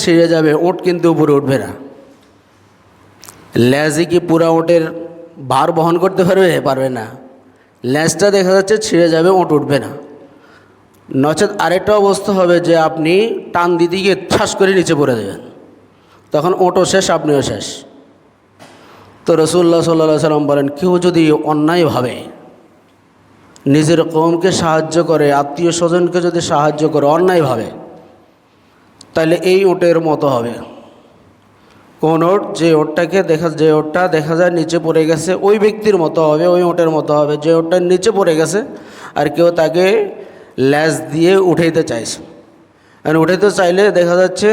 ছিঁড়ে যাবে, ওট কিন্তু উপরে উঠবে না। ল্যাজে কি পুরা ওটের ভার বহন করতে পারবে? পারবে না। ল্যাজটা দেখা যাচ্ছে ছিঁড়ে যাবে, ওট উঠবে না। নচেত আরেকটা অবস্থা হবে যে আপনি টান দিতে গিয়ে ঠাস করে নিচে পড়ে দেবেন তখন ওটও শেষ, আপনিও শেষ। তো রসুল্লাহ সাল্লা সাল্লাম বলেন, কেউ যদি অন্যায় ভাবে, নিজের কমকে সাহায্য করে, আত্মীয় স্বজনকে যদি সাহায্য করে অন্যায়ভাবে তাহলে এই ওটের মতো হবে। কোন ওট, যে ওটটাকে দেখা, যে ওটটা দেখা যায় নিচে পড়ে গেছে, ওই ব্যক্তির মতো হবে, ওই ওটের মতো হবে, যে ওটটা নিচে পড়ে গেছে, আর কেউ তাকে ল্যাস দিয়ে উঠাইতে চাইছে। আর উঠাইতে চাইলে দেখা যাচ্ছে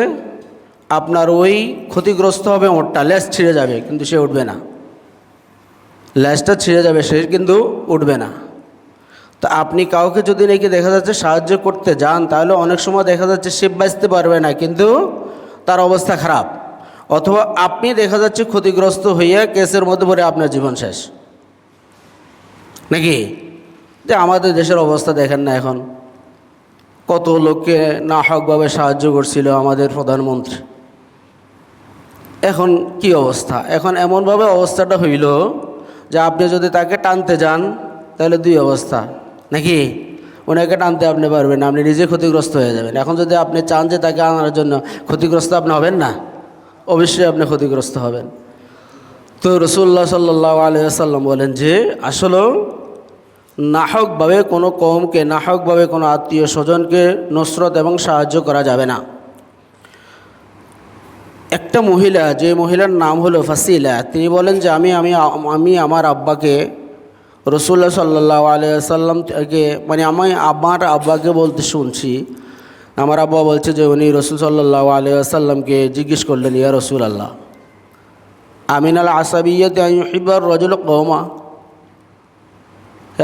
আপনার ওই ক্ষতিগ্রস্ত হবে ওটটা ল্যাস ছিঁড়ে যাবে, কিন্তু সে উঠবে না। ল্যাসটা ছিঁড়ে যাবে, সে কিন্তু উঠবে না। তা আপনি কাউকে যদি নাকি দেখা যাচ্ছে সাহায্য করতে যান, তাহলে অনেক সময় দেখা যাচ্ছে সে বাঁচতে পারবে না, কিন্তু তার অবস্থা খারাপ। অথবা আপনি দেখা যাচ্ছে ক্ষতিগ্রস্ত হইয়া কেসের মধ্যে পড়ে আপনার জীবন শেষ। নাকি? যে আমাদের দেশের অবস্থা দেখেন না এখন। কত লোককে না হকভাবে সাহায্য করছিল আমাদের প্রধানমন্ত্রী। এখন কি অবস্থা? এখন এমনভাবে অবস্থাটা হইল যে আপনি যদি তাকে টানতে যান, তাহলে দুই অবস্থা। নাকি? ওনাকে টানতে আপনি পারবেন আপনি নিজে ক্ষতিগ্রস্ত হয়ে যাবেন। এখন যদি আপনি চান যে তাকে আনার জন্য, ক্ষতিগ্রস্ত আপনি হবেন না? অবশ্যই আপনি ক্ষতিগ্রস্ত হবেন। তো রসুল্লাহ সাল্লাহ আলিয়াল্লাম বলেন যে আসলেও নাহকভাবে কোনো কমকে নাহকভাবে কোনো আত্মীয় স্বজনকে নসরত এবং সাহায্য করা যাবে না। একটা মহিলা, যে মহিলার নাম হলো ফাসিলা, তিনি বলেন যে, আমি আমি আমি আমার আব্বাকে রসুল্লাহ সাল্লাহ থেকে মানে আমি আমার আব্বাকে বলতে শুনছি, আমার আব্বা বলছে যে উনি রসুল সাল্লাহ আলিয়াল্লামকে জিজ্ঞেস করলেন, ইয়া রসুল আল্লাহ আমিন আল আসাবিয়াতে হিবার রজল কৌমা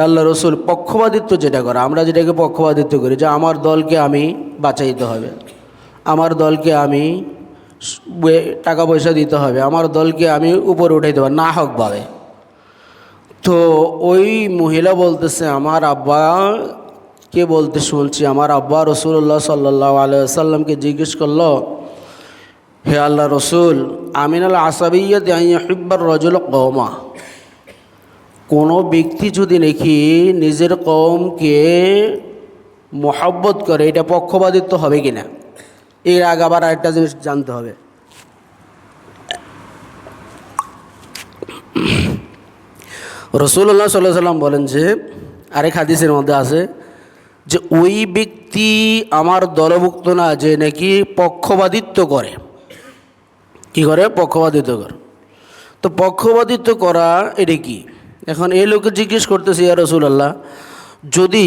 আল্লাহ রসুল, পক্ষপাতিত্ব যেটা করে, আমরা যেটাকে পক্ষপাতিত্ব করি, যে আমার দলকে আমি বাঁচাইতে হবে, আমার দলকে আমি টাকা পয়সা দিতে হবে, আমার দলকে আমি উপরে উঠাইতে হবে, না হকভাবে তো ওই মহিলা বলতেছে, আমার আব্বা, কে বলতে শুনছি? আমার আব্বা রসুল্লাহ সাল্লাহ আলাইসাল্লামকে জিজ্ঞেস করল, হে আল্লাহ রসুল, আমিনাল আসাবিয়াত হিব্বার রজল কৌমা কোনো ব্যক্তি যদি নাকি নিজের কমকে মহব্বত করে, এটা পক্ষপাতিত্ব হবে কি না এর আগে আবার আরেকটা জিনিস জানতে হবে। রসুল্লাহ সাল্লাহ সাল্লাম বলেন যে, আরেক হাদিসের মধ্যে আছে যে, ওই ব্যক্তি আমার দলভুক্ত না, যে নাকি পক্ষপাতিত্ব করে। কি করে? পক্ষপাতিত্ব করে। তো পক্ষপাতিত্ব করা এটা কি? এখন এই লোকে জিজ্ঞেস করতেছে, ইয়া রসুলাল্লাহ যদি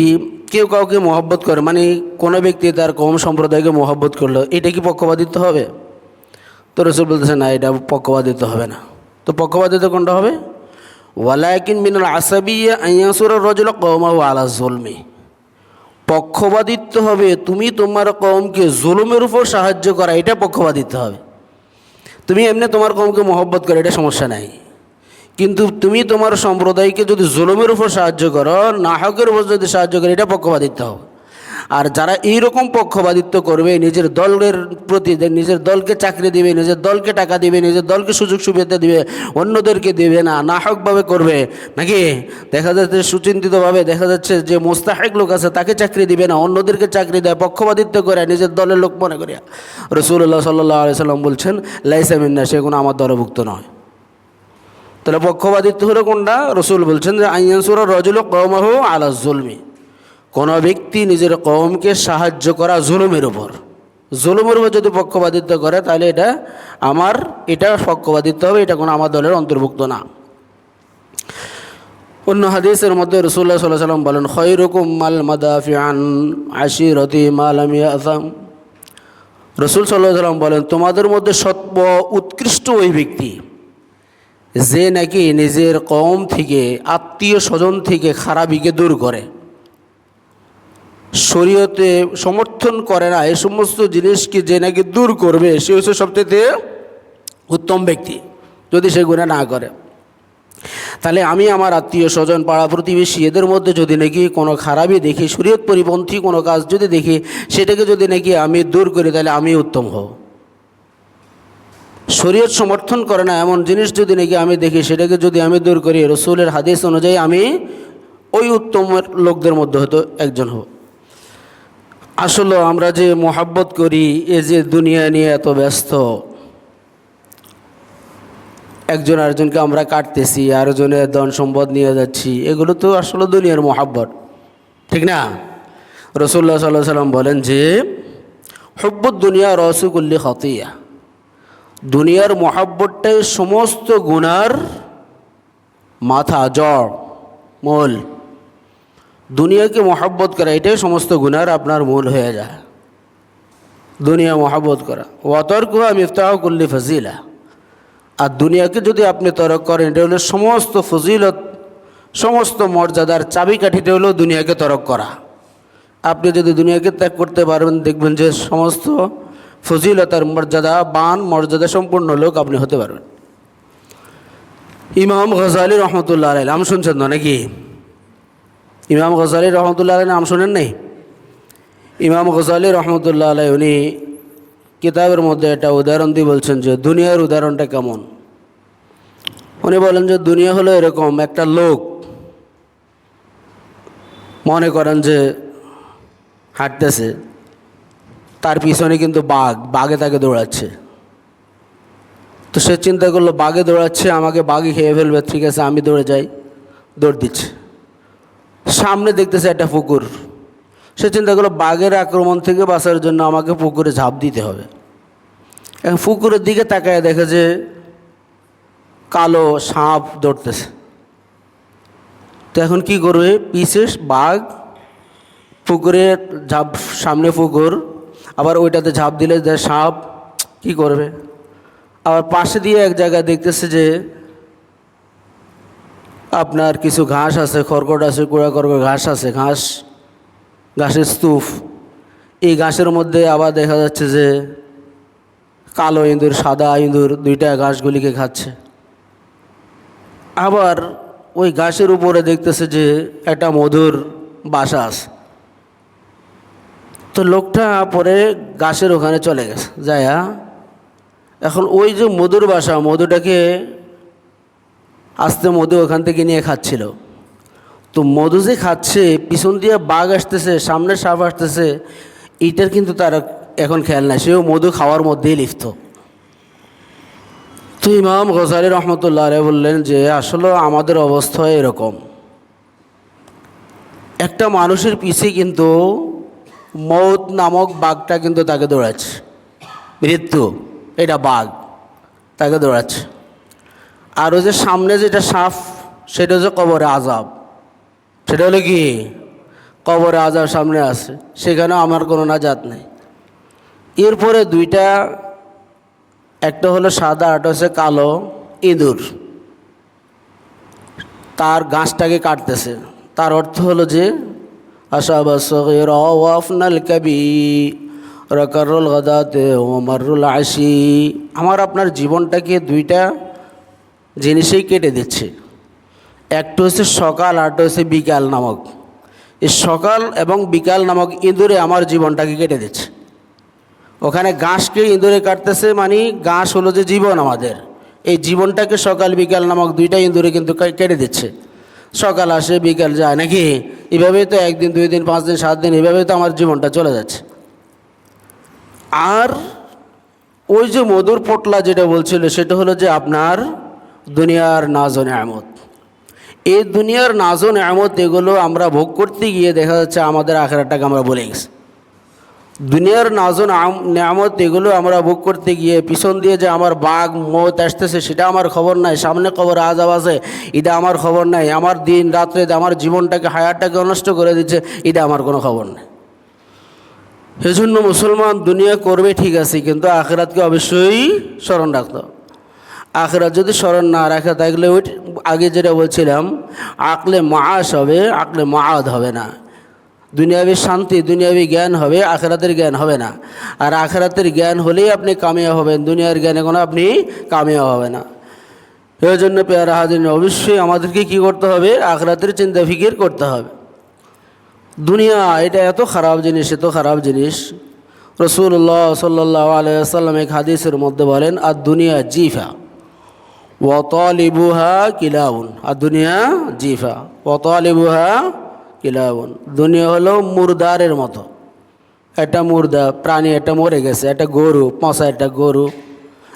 কেউ কাউকে মহব্বত করে মানে কোনো ব্যক্তি তার কম সম্প্রদায়কে মহব্বত করল, এটা কি পক্ষপাতিত্ব হবে? তো রসুল বলতেছে, না, এটা পক্ষপাতিত্ব হবে না। তো পক্ষপাতিত্ব কোনটা হবে? ওয়ালাকিন মিনাল আসাবিয়া আইয়াসুর রজল কৌমাহু আলা জলমে। পক্ষপাতিত্ব হবে তুমি তোমার কমকে জুলুমের উপর সাহায্য করা, এটা পক্ষপাতিত্ব হবে। তুমি এমনি তোমার কমকে মহব্বত করো, এটা সমস্যা নাই। কিন্তু তুমি তোমার সম্প্রদায়কে যদি জুলুমের উপর সাহায্য করো, নাহকের উপর যদি সাহায্য করো, এটা পক্ষপাতিত্ব হবে। আর যারা এইরকম পক্ষপাতিত্ব করবে, নিজের দলের প্রতি নিজের দলকে চাকরি দিবে, নিজের দলকে টাকা দিবে, নিজের দলকে সুযোগ সুবিধা দিবে, অন্যদেরকে দিবে না, নাহকভাবে করবে। নাকি? দেখা যাচ্ছে সুচিন্তিতভাবে দেখা যাচ্ছে যে মোস্তাহেক লোক আছে, তাকে চাকরি দিবে না, অন্যদেরকে চাকরি দেয়, পক্ষপাতিত্ব করে, নিজের দলের লোক মনে করিয়া। রসুল্লাহ সাল্লাহ সাল্লাম বলছেন লাইসামিন্না সে কোনো আমার দলভুক্ত নয়। তাহলে পক্ষপাতিত্ব হলো কোনটা? রসুল বলছেন যে, আইয়ানসুর রজুল কৌমাহু আলা জুলমি। কোনো ব্যক্তি নিজের কমকে সাহায্য করা জুলুমের উপর। জুলুমের উপর যদি পক্ষপাতিত্ব করে, তাহলে এটা আমার, এটা পক্ষপাতিত্ব হবে, এটা কোনো আমার দলের অন্তর্ভুক্ত না। অন্য হাদিসের মধ্যে রসুল্লাহ সাল্লাহ সাল্লাম বলেন, খৈরকুম মাল মাদাফিয়ান আশিরতি মালামিয়া আসাম রসুল সাল্লাহ সাল্লাম বলেন, তোমাদের মধ্যে সত্য উৎকৃষ্ট ওই ব্যক্তি, যে নাকি নিজের কম থেকে, আত্মীয় স্বজন থেকে খারাপিকে দূর করে। শরীয়তে সমর্থন করে না এই সমস্ত জিনিসকে যে নাকি দূর করবে, সে হচ্ছে সবচেয়ে উত্তম ব্যক্তি, যদি সে গুণা না করে। তাহলে আমি আমার আত্মীয় স্বজন, পাড়া প্রতিবেশী, এদের মধ্যে যদি নাকি কোনো খারাপই দেখি, শরীয়ত পরিপন্থী কোনো কাজ যদি দেখি, সেটাকে যদি নাকি আমি দূর করি, তাহলে আমি উত্তম হব। শরীয়ত সমর্থন করে না, এমন জিনিস যদি নাকি আমি দেখি, সেটাকে যদি আমি দূর করি, রসুলের হাদিস অনুযায়ী আমি ওই উত্তম লোকদের মধ্যে হয়তো একজন হব। আসলে আমরা যে মোহাব্বত করি, এ যে দুনিয়া নিয়ে এত ব্যস্ত, একজন আরেকজনকে আমরা কাটতেছি, আরেকজনের ধন সম্পদ নিয়ে যাচ্ছি, এগুলো তো আসলে দুনিয়ার মোহাব্বত, ঠিক না? রসুল্লাহ সাল্লাহ সাল্লাম বলেন যে হব্বত দুনিয়া রসুকুল্লি খতিয়া। দুনিয়ার মোহাব্বতটাই সমস্ত গুনার মাথা, জড়, মূল। দুনিয়াকে মহাব্বত করা, এটাই সমস্ত গুনার আপনার মূল হয়ে যায়। দুনিয়া মহাব্বত করা। ওয়াতর্কুহা মিফতাহ কুল্লি ফজিলা। আর দুনিয়াকে যদি আপনি তরক করেন, এটা হলো সমস্ত ফজিলত, সমস্ত মর্যাদার চাবিকাঠিটা হলো দুনিয়াকে তরক করা। আপনি যদি দুনিয়াকে ত্যাগ করতে পারবেন দেখবেন যে সমস্ত ফজিলতার মর্যাদা, বান মর্যাদা সম্পূর্ণ লোক আপনি হতে পারবেন। ইমাম গজালি রহমতুল্লাহ আলাই নাম শুনছেন না নাকি? ইমাম গজালি রহমতুল্লাহ আলাই নাম শোনেন নাই? ইমাম গজালি রহমতুল্লাহ আলাই উনি কিতাবের মধ্যে একটা উদাহরণ দিয়ে বলছেন যে দুনিয়ার উদাহরণটা কেমন? উনি বলেন যে দুনিয়া হলো এরকম একটা লোক, মনে করেন যে হাঁটতেছে, তার পিছনে কিন্তু বাঘ, বাঘে তাকে দৌড়াচ্ছে। তো সে চিন্তা করল, বাঘে দৌড়াচ্ছে, আমাকে বাঘে খেয়ে ফেলবে, ঠিক আছে, আমি দৌড়ে যাই, দৌড় দিচ্ছে। সামনে দেখতেছে একটা পুকুর। সে চিন্তা করল, বাঘের আক্রমণ থেকে বাঁচার জন্য আমাকে পুকুরে ঝাঁপ দিতে হবে। এখন পুকুরের দিকে তাকায় দেখে যে কালো সাপ ধরতেছে। তো এখন কি করবে? পিছে বাঘ, পুকুরে ঝাঁপ, সামনে পুকুর, আবার ওইটাতে ঝাঁপ দিলে যে সাপ কি করবে? আবার পাশে দিয়ে এক জায়গায় দেখতেছে যে আপনার কিছু ঘাস আছে খড়কট আছে কুড়া করকট ঘাস আছে, ঘাস, ঘাসের স্তূপ। এই ঘাসের মধ্যে আবার দেখা যাচ্ছে যে কালো ইঁদুর, সাদা ইঁদুর দুইটা ঘাসগুলিকে খাচ্ছে। আবার ওই ঘাসের উপরে দেখতেছে যে একটা মধুর বাসা আছে। তো লোকটা পরে ঘাসের ওখানে চলে গেছে। যায়া এখন ওই যে মধুর বাসা, মধুটাকে আস্তে মধু ওখান থেকে নিয়ে খাচ্ছিল। তো মধু যে খাচ্ছে, পিছন দিয়ে বাঘ আসতেছে, সামনে সাপ আসতেছে এইটার কিন্তু তার এখন খেয়াল নাই। সেও মধু খাওয়ার মধ্যেই লিপ্ত। তো ইমাম গজালি রহমতুল্লাহ রে বললেন যে, আসলে আমাদের অবস্থা এরকম। একটা মানুষের পিছে কিন্তু মৌত নামক বাঘটা কিন্তু তাকে দৌড়াচ্ছে। মৃত্যু, এটা বাঘ, তাকে দৌড়াচ্ছে। আর ওই যে সামনে যেটা সাপ সেটা হচ্ছে কবরে আজাব সেটা হলো কি? কবরে আজাব সামনে আছে, সেখানেও আমার কোনো নাজাত নেই। এরপরে দুইটা, একটা হলো সাদা আটা হচ্ছে কালো ইঁদুর। তার গাছটাকে কাটতেছে। তার অর্থ হলো যে আশাবাসনাল আমার আপনার জীবনটাকে দুইটা জিনিসেই কেটে দিচ্ছে। একটা হচ্ছে সকাল আরটা হচ্ছে বিকাল নামক। এই সকাল এবং বিকাল নামক ইঁদুরে আমার জীবনটাকে কেটে দিচ্ছে। ওখানে ঘাসকে ইঁদুরে কাটতেছে মানে ঘাস হলো যে জীবন আমাদের। এই জীবনটাকে সকাল, বিকাল নামক দুইটা ইঁদুরে কিন্তু কেটে দিচ্ছে। সকাল আসে, বিকাল যায় নাকি? এভাবেই তো একদিন, দুই দিন, পাঁচ দিন, সাত দিন এভাবেই তো আমার জীবনটা চলে যাচ্ছে। আর ওই যে মধুর পোটলা যেটা বলছিল সেটা হলো যে আপনার দুনিয়ার নাজো নেয়ামত। এই দুনিয়ার নাজো নেয়ামত এগুলো আমরা ভোগ করতে গিয়ে দেখা যাচ্ছে আমাদের আখেরাটাকে আমরা বলে গেছি। দুনিয়ার নাজো নেয়ামত এগুলো আমরা ভোগ করতে গিয়ে পিছন দিয়ে যে আমার বাঘ মত আসতেছে, সেটা আমার খবর নাই। সামনে খবর, আজাব আছে, এটা আমার খবর নাই। আমার দিন রাত্রে আমার জীবনটাকে হায়ারটাকে নষ্ট করে দিচ্ছে, এটা আমার কোনো খবর নেই। সেজন্য মুসলমান দুনিয়া করবে ঠিক আছে, কিন্তু আখেরাতকে অবশ্যই স্মরণ রাখতে আখেরাত যদি স্মরণ না রাখে, তাহলে ওই আগে যেটা বলছিলাম, আকলে মাস হবে, আকলে মাদ হবে না। দুনিয়াবি শান্তি, দুনিয়াবি জ্ঞান হবে, আখেরাতের জ্ঞান হবে না। আর আখেরাতের জ্ঞান হলেই আপনি কামিয়া হবেন, দুনিয়ার জ্ঞানে কোনো আপনি কামিয়া হবে না। এই জন্য পেয়ারা হাজির অবশ্যই আমাদেরকে কি করতে হবে? আখরাতের চিন্তা ফিকির করতে হবে। দুনিয়া, এটা এত খারাপ জিনিস, এত খারাপ জিনিস। রসুল্লাহ সাল্লাহ আলাইসাল্লাম এক হাদিসের মধ্যে বলেন আর দুনিয়া জিফা। ওয়ালিবুহা কিলাউন। আর দুনিয়া জিফা। ওয়ালিবুহা কিলাউন। দুনিয়া হলো মুরদারের মতো। একটা মুর্দা, প্রাণী একটা মরে গেছে। একটা গরু পচা একটা গরু,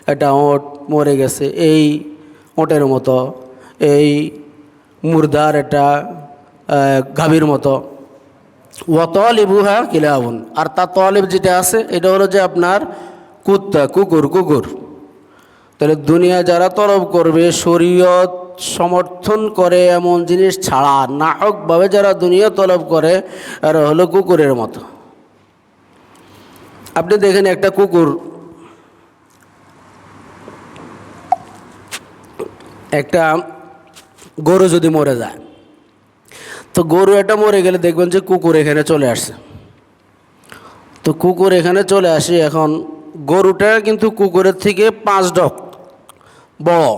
একটা ওঁট মরে গেছে। এই ওঁটের মতো, এই মুর্দার একটা গাভীর মতো। ওয়াতলিবুহা কিলাউন। আর তার তলিব যেটা আছে, এটা হলো যে আপনার কুত্তা, কুকুর কুকুর। তাহলে দুনিয়া যারা তলব করবে, শরীয়ত সমর্থন করে এমন জিনিস ছাড়া নাহকভাবে যারা দুনিয়া তলব করে, আর হলো কুকুরের মতো। আপনি দেখেন একটা কুকুর, একটা গরু যদি মরে যায়, তো গরু একটা মরে গেলে দেখবেন যে কুকুর এখানে চলে আসছে। তো কুকুর এখানে চলে আসে, এখন গরুটা কিন্তু কুকুরের থেকে পাঁচ ডক বড়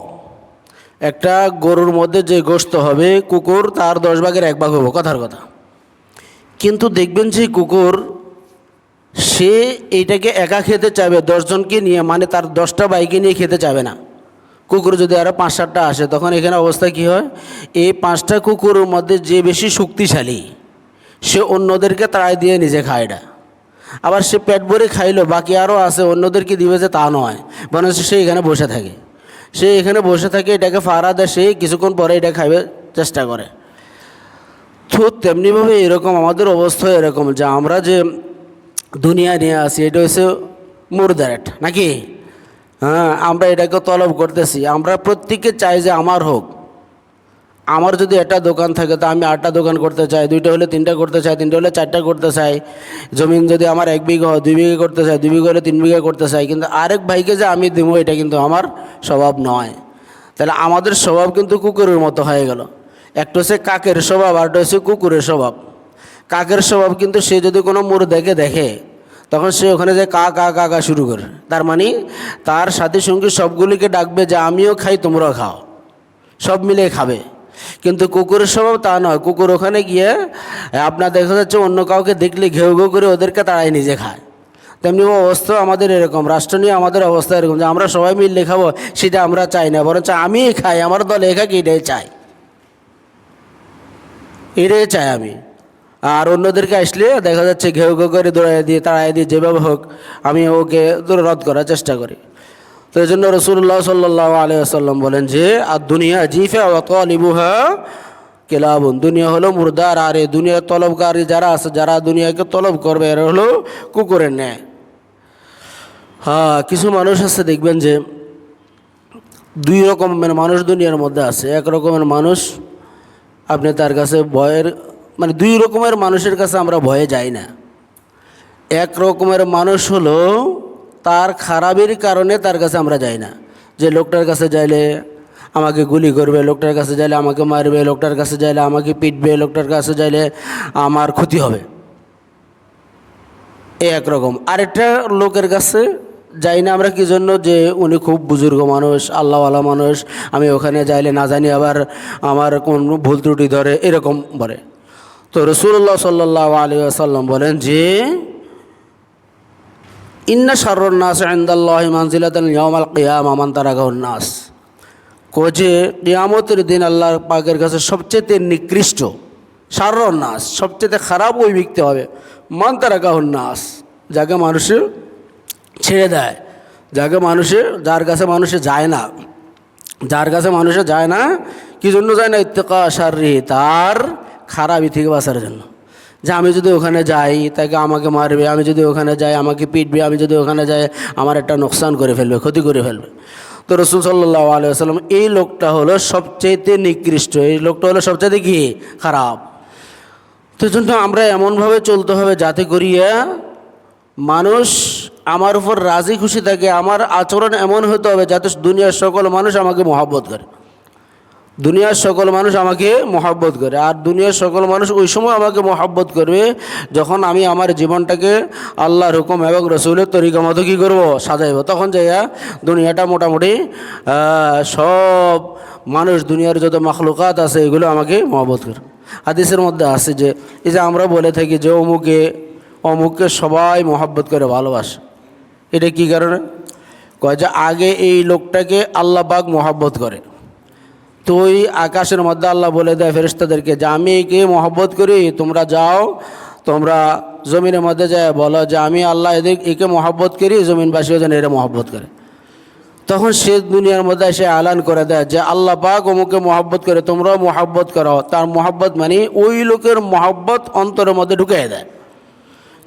একটা গরুর মধ্যে যে গোস্ত হবে, কুকুর তার দশ ভাগের এক ভাগ হব কথার কথা। কিন্তু দেখবেন যে কুকুর, সে এইটাকে একা খেতে চাইবে, দশজনকে নিয়ে মানে তার দশটা বাইকে নিয়ে খেতে চাবে না। কুকুর যদি আরও পাঁচ সাতটা আসে, তখন এখানে অবস্থা কী হয়? এই পাঁচটা কুকুরের মধ্যে যে বেশি শক্তিশালী, সে অন্যদেরকে তাড়াই দিয়ে নিজে খায় না আবার সে পেট ভরে খাইলো, বাকি আরও আছে, অন্যদেরকে দিবে যে তা নয় বরং সে এখানে বসে থাকে। সে এখানে বসে থাকে, এটাকে ফাড়া দেয়, সে কিছুক্ষণ পরে এটা খাইবে, চেষ্টা করে। তো তেমনিভাবে এরকম আমাদের অবস্থা এরকম যে আমরা যে দুনিয়া নিয়ে আসি, এটা হচ্ছে মুরদারেট, নাকি? হ্যাঁ আমরা এটাকে তলব করতেছি। আমরা প্রত্যেকে চাই যে আমার হোক। আমার যদি একটা দোকান থাকে, তো আমি আটটা দোকান করতে চাই, দুইটা হলে তিনটা করতে চাই, তিনটা হলে চারটা করতে চাই। জমিন যদি আমার এক বিঘা হয়, দুই বিঘা করতে চাই, দুই বিঘা হলে তিন বিঘা করতে চাই। কিন্তু আরেক ভাইকে যে আমি দেবো, এটা কিন্তু আমার স্বভাব নয়। তাহলে আমাদের স্বভাব কিন্তু কুকুরের মতো হয়ে গেল। একটা হচ্ছে কাকের স্বভাব আরটা হচ্ছে কুকুরের স্বভাব। কাকের স্বভাব কিন্তু সে যদি কোনো মোড় দেখে দেখে, তখন সে ওখানে যে কা কা কা কা শুরু করে। তার মানে তার সাথে সঙ্গে সবগুলিকে ডাকবে যে, আমিও খাই, তোমরাও খাও। সব মিলে খাবে। কিন্তু কুকুরের স্বভাব তা নয়। কুকুর ওখানে গিয়ে, আপনার দেখা যাচ্ছে অন্য কাউকে দেখলে ঘেউ ঘেউ করে ওদেরকে তারাই নিজে খায়। তেমনি অবস্থা আমাদের এরকম, রাষ্ট্র নিয়ে আমাদের অবস্থা এরকম যে আমরা সবাই মিললে খাব, সেটা আমরা চাই না, বরঞ্চ আমিই খাই, আমার দল একাকে এটাই চাই? এটাই চাই আমি। আর অন্যদেরকে আসলে দেখা যাচ্ছে ঘেউ ঘেউ করে দৌড়াই দিয়ে তাড়াই দিয়ে যেভাবে হোক, আমি ওকে রদ করার চেষ্টা করি। তো এই জন্য রসুল্লাহ সাল্লাহ আলিয়াল্লাম বলেন যে আর দুনিয়া জিফা অতলিবুহা কেলাবুন। দুনিয়া হলো মুর্দার আর এই দুনিয়ার তলবকারী যারা আছে, যারা দুনিয়াকে তলব করবে, এরা হলো কুকুরের ন্যায়। হ্যাঁ কিছু মানুষ আছে দেখবেন যে, দুই রকমের মানুষ দুনিয়ার মধ্যে আছে। এক রকমের মানুষ আপনি তার কাছে ভয়ের মানে দুই রকমের মানুষের কাছে আমরা ভয়ে যাই না। এক রকমের মানুষ হলো তার খারাপের কারণে তার কাছে আমরা যাই না। যে লোকটার কাছে যাইলে আমাকে গুলি করবে, লোকটার কাছে যাইলে আমাকে মারবে, লোকটার কাছে যাইলে আমাকে পিটবে, লোকটার কাছে যাইলে আমার ক্ষতি হবে। এই একরকম। আরেকটা লোকের কাছে যাই না আমরা কি জন্য? যে উনি খুব বুজুর্গ মানুষ, আল্লাহওয়ালা মানুষ, আমি ওখানে যাইলে না জানি আবার আমার কোন ভুল ত্রুটি ধরে, এরকম বলে। তো রসুল্লাহ সাল্লাহ আলী আসাল্লাম বলেন যে ইন্না শারুর নাস আন্দাল্লাহ মানজিলাতান ইয়ামাল কিয়াম আমান নাস। কোজে কিয়ামতের দিন আল্লাহর পাকের কাছে সবচেয়ে নিকৃষ্ট নাস, সবচেয়ে খারাপ ওই ব্যক্তি হবে মান নাস। যাকে মানুষে ছেড়ে দেয়, যাকে মানুষে, যার কাছে মানুষে যায় না, যার কাছে মানুষে যায় না, কি জন্য যায় না? ইত্তেকা সারি তার খারাপই থেকে বাঁচার জন্য। যে আমি যদি ওখানে যাই, তাকে আমাকে মারবে, আমি যদি ওখানে যাই, আমাকে পিটবে, আমি যদি ওখানে যাই, আমার একটা নোকসান করে ফেলবে, ক্ষতি করে ফেলবে। তো রসুল সাল্লাহ আলিয়াল্লাম এই লোকটা হলো সবচেয়েতে নিকৃষ্ট, এই লোকটা হলো সবচেয়ে কি? খারাপ। তো জন্য আমরা এমনভাবে চলতে হবে যাতে করিয়া মানুষ আমার উপর রাজি খুশি থাকে, আমার আচরণ এমন হতে হবে যাতে দুনিয়ার সকল মানুষ আমাকে মহাব্বত করে। দুনিয়ার সকল মানুষ আমাকে মহাব্বত করে। আর দুনিয়ার সকল মানুষ ওই সময় আমাকে মহাব্বত করবে যখন আমি আমার জীবনটাকে আল্লাহর হুকুম এবং রসুলের তরিকা মতো কী করব? সাজাইব। তখন যাইয়া দুনিয়াটা মোটামুটি সব মানুষ, দুনিয়ার যত মখলুকাত আছে, এগুলো আমাকে মহাব্বত করে। হাদিসের মধ্যে আছে যে, এই যে আমরা বলে থাকি যে, অমুকে, অমুককে সবাই মহাব্বত করে, ভালোবাসে। এটা কি কারণে? কয় যে, আগে এই লোকটাকে আল্লাহ পাক মোহাব্বত করে। তো ওই আকাশের মধ্যে আল্লাহ বলে দেয় ফেরিস্তাদেরকে যে আমি একে মহব্বত করি? তোমরা যাও, তোমরা জমিনের মধ্যে যায় বলো যে আমি আল্লাহ এদের একে মহব্বত করি, জমিনবাসীও যেন এরা মহব্বত করে। তখন সে দুনিয়ার মধ্যে এসে আলান করে দেয় যে আল্লাহ পাক অমুকে মহব্বত করে, তোমরাও মহব্বত করো। তার মহব্বত মানে ওই লোকের মহব্বত অন্তরের মধ্যে ঢুকিয়ে দেয়।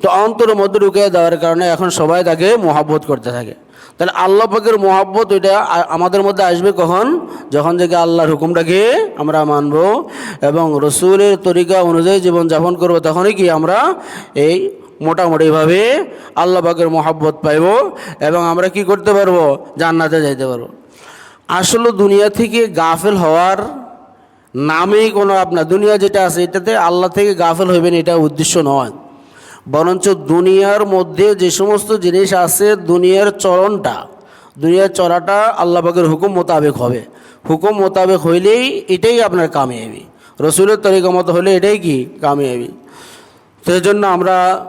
তো অন্তর মধ্যে ঢুকিয়ে দেওয়ার কারণে এখন সবাই তাকে মহব্বত করতে থাকে। তাহলে আল্লাহ পাকের মহব্বত ওইটা আমাদের মধ্যে আসবে কখন? যখন থেকে আল্লাহর হুকুমটাকে আমরা মানব এবং রসুলের তরিকা অনুযায়ী জীবনযাপন করব, তখনই কি আমরা এই মোটামুটিভাবে আল্লাহ পাকের মহব্বত পাইব এবং আমরা কি করতে পারব? জান্নাতে যাইতে পারব। আসলে দুনিয়া থেকে গাফেল হওয়ার নামেই কোনো আপনার দুনিয়া যেটা আছে, এটাতে আল্লাহ থেকে গাফেল হইবেন, এটা উদ্দেশ্য নয়। বরঞ্চ দুনিয়ার মধ্যে যে সমস্ত জিনিস আছে দুনিয়ার চরণটা, দুনিয়ার চরাটা আল্লাহের হুকুম মোতাবেক হবে। হুকুম মোতাবেক হইলেই এটাই আপনার কামিয়াবি। রসুলের তরিকা মতো হলে এটাই কি? কামিয়াবি। সেই জন্য আমরা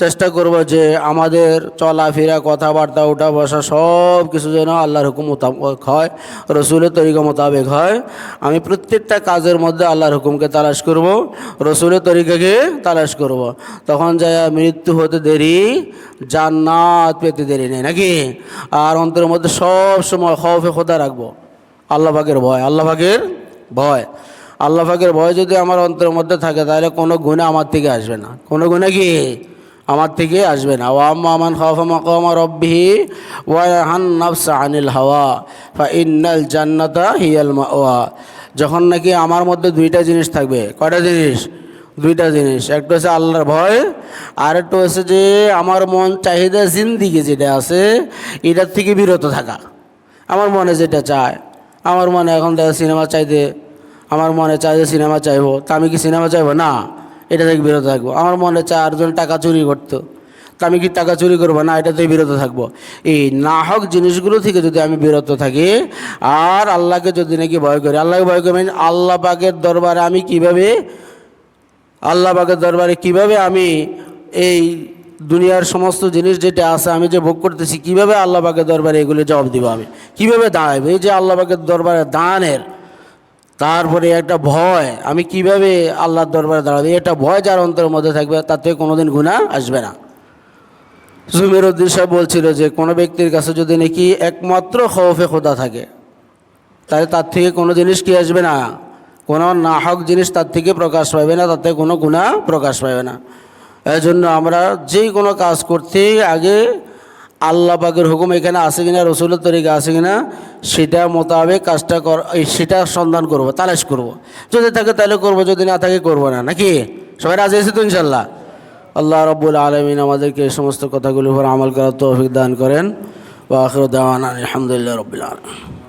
চেষ্টা করব যে আমাদের চলাফেরা, কথাবার্তা ওঠা বসা সব কিছু যেন আল্লাহর হুকুম মোতাবেক হয়, রসুলের তরিকা মোতাবেক হয়। আমি প্রত্যেকটা কাজের মধ্যে আল্লাহর হুকুমকে তালাশ করব, রসুলের তরিকাকে তালাশ করব। তখন যায় মৃত্যু হতে দেরি, জান্নাত পেতে দেরি নেই, নাকি? আর অন্তরের মধ্যে সব সময় খৌফে খোদা রাখব। আল্লাহ পাকের ভয়, আল্লাহ পাকের ভয়। আল্লাহ পাকের ভয় যদি আমার অন্তরের মধ্যে থাকে, তাহলে কোনো গুণা আমার থেকে আসবে না। কোনো গুণা কি? আমার থেকে আসবে না। ওয়া আম্মা মান খাফা ওয়া ইয়াহান নাফসা আনিল হাওয়া, ফা ইন্নাল জান্নাতা হিয়াল মাওয়া। যখন নাকি আমার মধ্যে দুইটা জিনিস থাকবে, কয়টা জিনিস? দুইটা জিনিস। একটা হচ্ছে আল্লাহর ভয়, আর একটা হচ্ছে যে আমার মন চাহিদা জিন্দিগি যেটা আছে, এটার থেকে বিরত থাকা। আমার মনে যেটা চায়, আমার মনে এখন দেখা সিনেমা চাইতে, আমার মনে চায় যে সিনেমা চাইব। তা আমি কি সিনেমা চাইব? না। এটা থেকে বিরত থাকব। আমার মনে চায় আরজন টাকা চুরি করতো। তা আমি কি টাকা চুরি করব? না, এটা থেকে বিরত থাকব। এই না নাহক জিনিসগুলো থেকে যদি আমি বিরত থাকি, আর আল্লাহকে যদি নাকি ভয় করি, আল্লাহকে ভয় করি মানে আল্লাহ পাকের দরবারে আমি কীভাবে, আল্লাহ পাকের দরবারে কীভাবে আমি এই দুনিয়ার সমস্ত জিনিস যেটা আছে আমি যে ভোগ করতেছি, কীভাবে আল্লাহ পাকের দরবারে এগুলো জবাব দিব আমি? কীভাবে দাঁড়াইব? এই যে আল্লাহ পাকের দরবারে দাঁড়ানের তারপরে একটা ভয়, আমি কীভাবে আল্লাহর দরবারে দাঁড়াবো? এটা ভয় যার অন্তরের মধ্যে থাকবে, তাতে কোনোদিন গুণা আসবে না। জুমের সাহেব বলছিল যে, কোনো ব্যক্তির কাছে যদি নাকি একমাত্র খৌফে খোদা থাকে, তাহলে তার থেকে কোনো জিনিস কি আসবে না? কোনো নাহক জিনিস তার থেকে প্রকাশ পাবে না, তাতে কোনো গুণা প্রকাশ পাবে না। এই জন্য আমরা যে কোনো কাজ করতে আগে আল্লাহ পাকের হুকুম এখানে আছে কিনা, রসুলের তরিকা আছে কিনা, সেটা মোতাবেক কাজটা কর, এই সেটা সন্ধান করব, তালাশ করব। যদি থাকে তাহলে করব, যদি না থাকে করব না, নাকি? সবাই রাজি আছে তো ইনশাল্লাহ আল্লাহ রব্বুল আলমিন আমাদেরকে এই সমস্ত কথাগুলির উপর আমল করার তৌফিক দান করেন। বা আখর দেওয়ান আলহামদুলিল্লাহ রবিল আলম